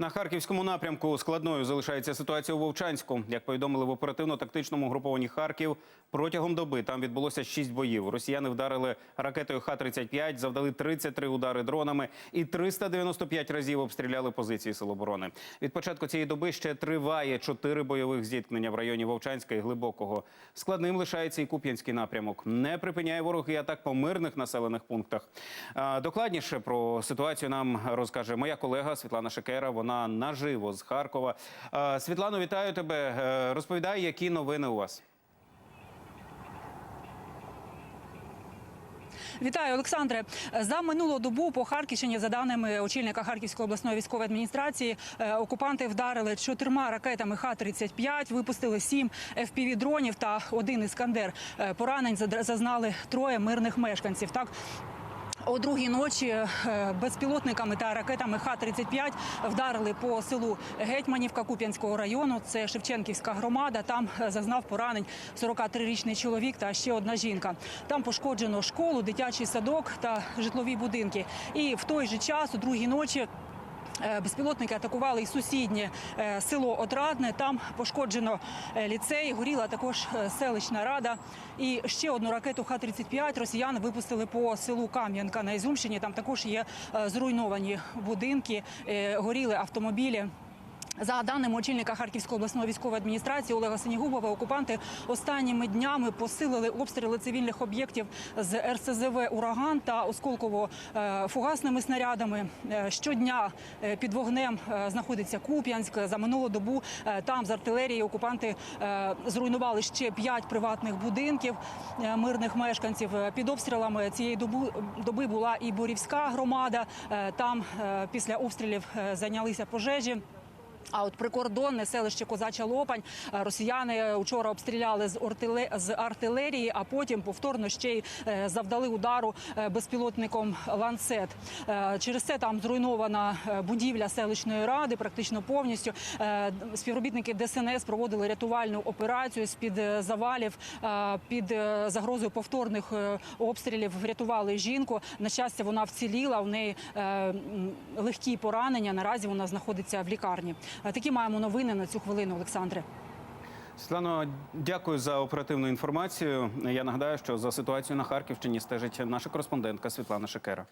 На харківському напрямку складною залишається ситуація у Вовчанську. Як повідомили в оперативно-тактичному групованні Харків, протягом доби там відбулося шість боїв. Росіяни вдарили ракетою Х-35, завдали 33 удари дронами і 395 разів обстріляли позиції Сил оборони. Від початку цієї доби ще триває чотири бойових зіткнення в районі Вовчанська і Глибокого. Складним лишається і Куп'янський напрямок. Не припиняє ворог і атак по мирних населених пунктах. Докладніше про ситуацію нам розкаже моя колега Світлана Шекера. Вона наживо з Харкова. Світлано, вітаю тебе. Е, Розповідай, які новини у вас. Вітаю, Олександре. За минулу добу по Харківщині, за даними очільника Харківської обласної військової адміністрації, е, окупанти вдарили чотирма ракетами Х-35, випустили сім FPV-дронів та один іскандер. Е, Поранень зазнали троє мирних мешканців. Так. О другій ночі е, безпілотниками та ракетами Х-35 вдарили по селу Гетьманівка Куп'янського району. Це Шевченківська громада. Там е, зазнав поранень 43-річний чоловік та ще одна жінка. Там пошкоджено школу, дитячий садок та житлові будинки. І в той же час, у другій ночі. Е, Безпілотники атакували і сусіднє е, село Отрадне. Там пошкоджено е, ліцей, горіла також селищна рада. І ще одну ракету Х-35 росіян випустили по селу Кам'янка на Ізюмщині. Там також є зруйновані будинки, горіли автомобілі. За даними очільника Харківської обласної військової адміністрації Олега Синігубова, окупанти останніми днями посилили обстріли цивільних об'єктів з РСЗВ Ураган та осколково-фугасними снарядами. Е, Щодня е, під вогнем е, знаходиться Куп'янськ. За минулу добу там з артилерії окупанти зруйнували ще п'ять приватних будинків мирних мешканців. Під обстрілами цієї доби, була і Борівська громада. Там після обстрілів зайнялися пожежі. А от прикордонне селище Козача Лопань е, росіяни вчора обстріляли з артиле- з артилерії, а потім повторно ще й е, завдали удару е, безпілотником ланцет. Через це там зруйнована будівля селищної ради, практично повністю. Співробітники ДСНС проводили рятувальну операцію з під завалів, під загрозою повторних обстрілів. Врятували жінку. На щастя, вона вціліла. У неї легкі поранення. Наразі вона знаходиться в лікарні. Е, Такі маємо новини на цю хвилину, Олександре. Світлано, дякую за оперативну інформацію. Я нагадаю, що за ситуацією на Харківщині стежить наша кореспондентка Світлана Шекера.